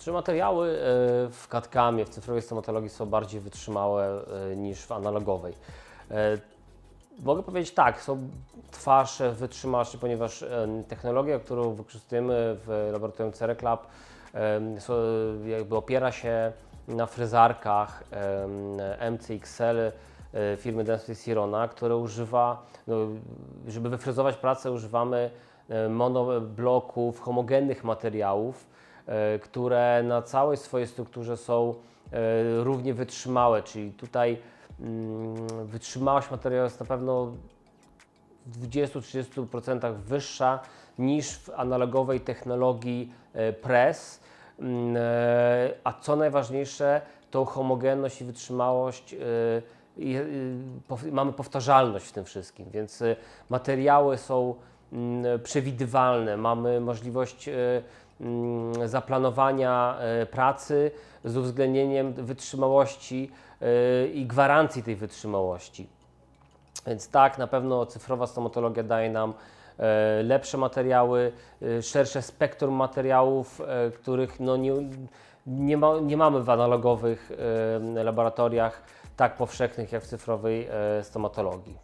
Czy materiały e, w katkamie, w cyfrowej stomatologii są bardziej wytrzymałe e, niż w analogowej? E, Mogę powiedzieć tak, są trwałsze, wytrzymalsze, ponieważ technologia, którą wykorzystujemy w laboratorium Cerec Lab, so- jakby opiera się na fryzarkach MCXL firmy Dentsply Sirona, które używa, no, żeby wyfryzować pracę używamy monobloków, homogennych materiałów, które na całej swojej strukturze są e, równie wytrzymałe, czyli tutaj mm, wytrzymałość materiału jest na pewno w 20-30% wyższa niż w analogowej technologii e, press. Mm, e, A co najważniejsze, tą homogenność i wytrzymałość, e, e, mamy powtarzalność w tym wszystkim, więc e, materiały są przewidywalne, mamy możliwość e, mm, zaplanowania e, pracy z uwzględnieniem wytrzymałości e, i gwarancji tej wytrzymałości. Więc tak, na pewno cyfrowa stomatologia daje nam lepsze materiały, szersze spektrum materiałów, których no nie, nie, ma, nie mamy w analogowych laboratoriach tak powszechnych jak w cyfrowej stomatologii.